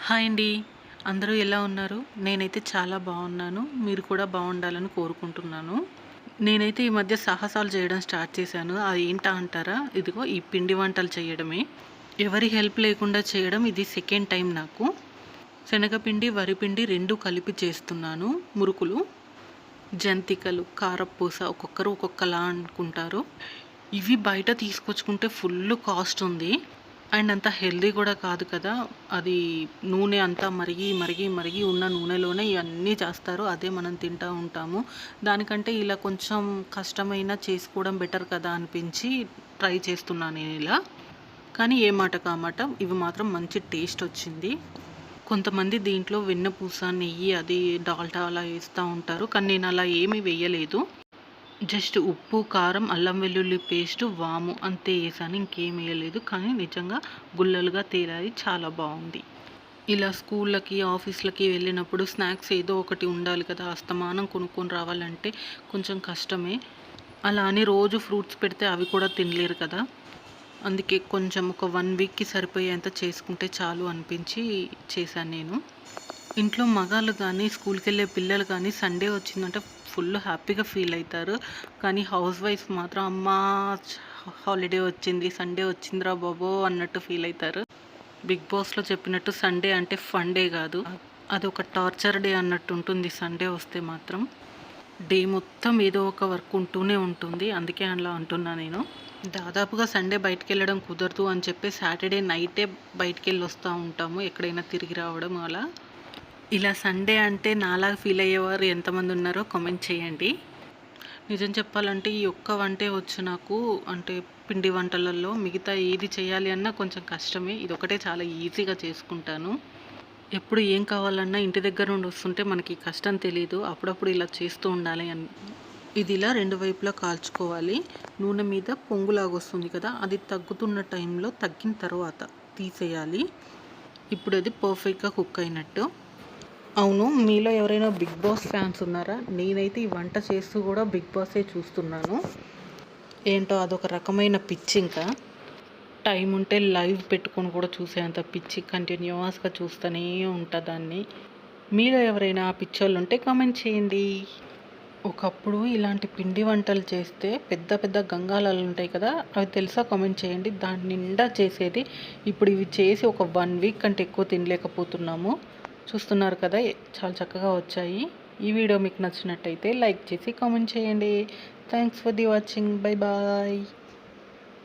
Hi అండి. అందరూ ఎలా ఉన్నారు? నేనైతే చాలా బాగున్నాను. మీరు కూడా బాగుండాలని కోరుకుంటున్నాను. నేనైతే ఈ మధ్య సాహసాలు చేయడం స్టార్ట్ చేశాను. అది ఏంటా అంటారా? ఇదిగో ఈ పిండి వంటలు చేయడమే. ఎవరి హెల్ప్ లేకుండా చేయడం ఇది సెకండ్ టైం నాకు. శనగపిండి వరిపిండి రెండు కలిపి చేస్తున్నాను. మురుకులు జంతికలు కారపూస ఒక్కొక్కరు ఒక్కొక్కలా అనుకుంటారు. ఇవి బయట తీసుకొచ్చుకుంటే ఫుల్ కాస్ట్ ఉంది. అండ్ అంత హెల్దీ కూడా కాదు కదా. అది నూనె అంతా మరిగి మరిగి మరిగి ఉన్న నూనెలోనే ఇవన్నీ చేస్తారు. అదే మనం తింటూ ఉంటాము. దానికంటే ఇలా కొంచెం కష్టమైన చేసుకోవడం బెటర్ కదా అనిపించి ట్రై చేస్తున్నాను నేను ఇలా. కానీ ఏ మాట కామాట ఇవి మాత్రం మంచి టేస్ట్ వచ్చింది. కొంతమంది దీంట్లో వెన్నపూస నెయ్యి అది డాల్టా అలా వేస్తూ ఉంటారు. కానీ నేను అలా ఏమీ వేయలేదు. జస్ట్ ఉప్పు కారం అల్లం వెల్లుల్లి పేస్ట్ వాము అంతే వేసాను ఇంకేం వేయలేదు కానీ నిజంగా గుల్లలుగా తేలాది చాలా బాగుంది. ఇలా స్కూళ్ళకి ఆఫీస్లకి వెళ్ళినప్పుడు స్నాక్స్ ఏదో ఒకటి ఉండాలి కదా. అస్తమానం కొనుక్కొని రావాలంటే కొంచెం కష్టమే. అలా అని రోజు ఫ్రూట్స్ పెడితే అవి కూడా తినలేరు కదా. అందుకే కొంచెం ఒక వన్ వీక్కి సరిపోయేంత చేసుకుంటే చాలు అనిపించి చేశాను నేను. ఇంట్లో మగాళ్ళు కానీ స్కూల్కి వెళ్ళే పిల్లలు కానీ సండే వచ్చిందంటే ఫుల్ హ్యాపీగా ఫీల్ అవుతారు. కానీ హౌస్ వైఫ్ మాత్రం అమ్మ హాలిడే వచ్చింది సండే వచ్చిందిరా బాబో అన్నట్టు ఫీల్ అవుతారు. బిగ్ బాస్లో చెప్పినట్టు సండే అంటే ఫన్ డే కాదు. అది ఒక టార్చర్ డే అన్నట్టు ఉంటుంది సండే వస్తే మాత్రం. డే మొత్తం ఏదో ఒక వర్క్ ఉంటూనే ఉంటుంది. అందుకే అలా అంటున్నా నేను. దాదాపుగా సండే బయటికి వెళ్ళడం కుదరదు అని చెప్పి సాటర్డే నైటే బయటికి వెళ్ళి వస్తూ ఉంటాము. ఎక్కడైనా తిరిగి రావడం అలా. ఇలా సండే అంటే నాలాగా ఫీల్ అయ్యేవారు ఎంతమంది ఉన్నారో కామెంట్ చేయండి. నిజం చెప్పాలంటే ఈ ఒక్క వంటే వచ్చు నాకు. అంటే పిండి వంటలలో మిగతా ఏది చేయాలి అన్నా కొంచెం కష్టమే. ఇది ఒకటే చాలా ఈజీగా చేసుకుంటాను. ఎప్పుడు ఏం కావాలన్నా ఇంటి దగ్గర నుండి వస్తుంటే మనకి కష్టం తెలియదు అప్పుడప్పుడు ఇలా చేస్తూ ఉండాలి అని ఇది ఇలా రెండు వైపులా కాల్చుకోవాలి. నూనె మీద పొంగులాగా వస్తుంది కదా అది తగ్గుతున్న టైంలో తగ్గిన తర్వాత తీసేయాలి. ఇప్పుడు అది పర్ఫెక్ట్గా కుక్ అయినట్టు. అవును మీలో ఎవరైనా బిగ్ బాస్ ఫ్యాన్స్ ఉన్నారా? నేనైతే ఈ వంట చేస్తూ కూడా బిగ్ బాసే చూస్తున్నాను. ఏంటో అదొక రకమైన పిచ్చి ఇంకా. టైం ఉంటే లైవ్ పెట్టుకొని కూడా చూసేంత పిచ్చి కంటిన్యూస్గా చూస్తూనే ఉంటా దాన్ని. మీలో ఎవరైనా ఆ పిచ్చోళ్ళు ఉంటే కామెంట్ చేయండి. ఒకప్పుడు ఇలాంటి పిండి వంటలు చేస్తే పెద్ద పెద్ద గంగాలాలు ఉంటాయి కదా అవి తెలుసా? కామెంట్ చేయండి. దాని నిండా చేసేది ఇప్పుడు ఇవి చేసి ఒక వన్ వీక్ కంటే ఎక్కువ తినలేకపోతున్నాము. చూస్తున్నారు కదా చాలా చక్కగా వచ్చాయి. ఈ వీడియో మీకు నచ్చినట్టయితే లైక్ చేసి కామెంట్ చేయండి. Thanks for the watching. Bye bye.